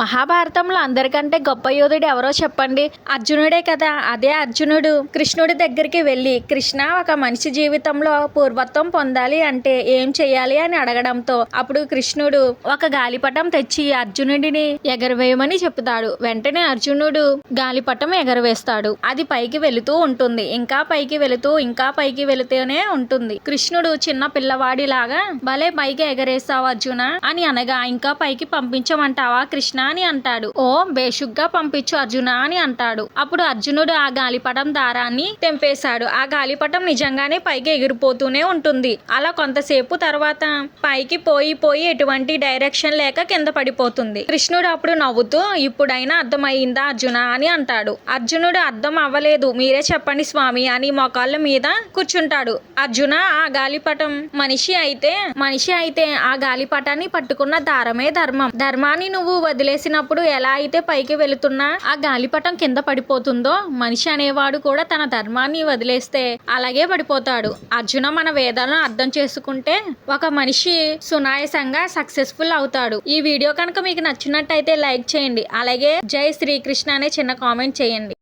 మహాభారతంలో అందరికంటే గొప్ప యోధుడు ఎవరో చెప్పండి? అర్జునుడే కదా. అదే అర్జునుడు. కృష్ణుడి దగ్గరికి వెళ్ళి కృష్ణ ఒక మనిషి జీవితంలో పూర్వత్వం పొందాలి అంటే ఏం చేయాలి అని అడగడంతో అప్పుడు కృష్ణుడు ఒక గాలిపటం తెచ్చి అర్జునుడిని ఎగరవేయమని చెప్తాడు. వెంటనే అర్జునుడు గాలిపటం ఎగరవేస్తాడు. అది పైకి వెళుతూ ఉంటుంది. ఇంకా పైకి వెళుతూ ఇంకా పైకి వెళుతూనే ఉంటుంది. కృష్ణుడు చిన్న పిల్లవాడిలాగా భలే పైకి ఎగరేస్తావు అర్జున అని అనగా ఇంకా పైకి పంపించమంటావా కృష్ణ? అని అంటాడు. ఓ బేషుగ్గా పంపించు అర్జున అని అంటాడు. అప్పుడు అర్జునుడు ఆ గాలిపటం దారాన్ని తెంపేశాడు. ఆ గాలిపటం నిజంగానే పైకి ఎగిరిపోతూనే ఉంటుంది. అలా కొంతసేపు తర్వాత పైకి పోయి పోయి ఎటువంటి డైరెక్షన్ లేక కింద పడిపోతుంది. కృష్ణుడు అప్పుడు నవ్వుతూ ఇప్పుడైనా అర్థమయ్యిందా అర్జున అని అంటాడు. అర్జునుడు అర్థం అవ్వలేదు. మీరే చెప్పండి స్వామి అని మోకాళ్ళ మీద కూర్చుంటాడు. అర్జున ఆ గాలిపటం మనిషి అయితే మనిషి అయితే ఆ గాలిపటాన్ని పట్టుకున్న దారమే ధర్మం. ధర్మాన్ని నువ్వు వేసినప్పుడు ఎలా అయితే పైకి వెళుతున్నా ఆ గాలిపటం కింద పడిపోతుందో మనిషి అనేవాడు కూడా తన ధర్మాన్ని వదిలేస్తే అలాగే పడిపోతాడు. అర్జున మన వేదాలను అర్థం చేసుకుంటే ఒక మనిషి సునాయసంగా సక్సెస్ఫుల్ అవుతాడు. ఈ వీడియో కనుక మీకు నచ్చినట్టయితే లైక్ చేయండి. అలాగే జై శ్రీకృష్ణ అనే చిన్న కామెంట్ చేయండి.